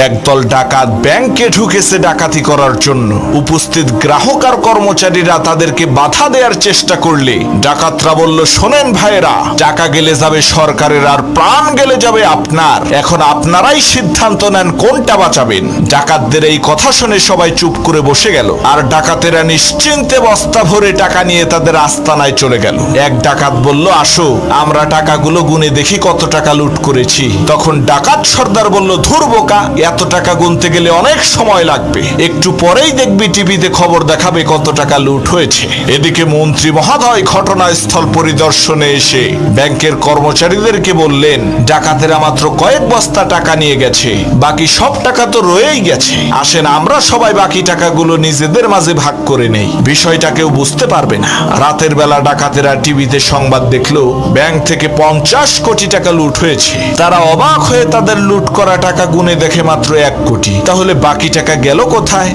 একদল ডাকাত ব্যাংকে ঢুকেছে ডাকাতি করার জন্য। উপস্থিত গ্রাহক আর কর্মচারীরা তাদেরকে বাধা দেওয়ার চেষ্টা করলে ডাকাতরা বলল, শোনেন ভাইয়েরা, টাকা গেলে যাবে সরকারের আর প্রাণ গেলে যাবে আপনার। এখন আপনারাই সিদ্ধান্ত নেন কোনটা বাঁচাবেন। ডাকাতদের এই কথা শুনে সবাই চুপ করে বসে গেল। আর ডাকাতেরা নিশ্চিন্তে বস্তা ভরে টাকা নিয়ে তাদের আস্তানায় চলে গেল। এক ডাকাত বলল, আসো, আমরা টাকাগুলো গুনে দেখি কত টাকা লুট করেছি। তখন ডাকাত সর্দার বলল, ধুর বোকা এত টাকা গুনতে গেলে অনেক সময় লাগবে। একটু পরেই দেখবি টিভিতে খবর দেখাবে কত টাকা লুট হয়েছে। এদিকে মন্ত্রী মহোদয় ঘটনাস্থল পরিদর্শনে এসে ব্যাংকের কর্মচারীদেরকে বললেন, ডাকাতেরা মাত্র কয়েক বস্তা টাকা নিয়ে গেছে, বাকি সব টাকা তো রয়েই গেছে। আসেন আমরা সবাই বাকি টাকাগুলো নিজেদের মাঝে ভাগ করে নেই। বিষয়টা কেউ বুঝতে পারবে না। রাতের বেলা ডাকাতেরা টিভিতে সংবাদ দেখল, ব্যাংক থেকে পঞ্চাশ কোটি টাকা লুট হয়েছে। তারা অবাক হয়ে তাদের লুট করা টাকা গুনে দেখে মাত্র এক কোটি। তাহলে বাকি টাকা গেল কোথায়?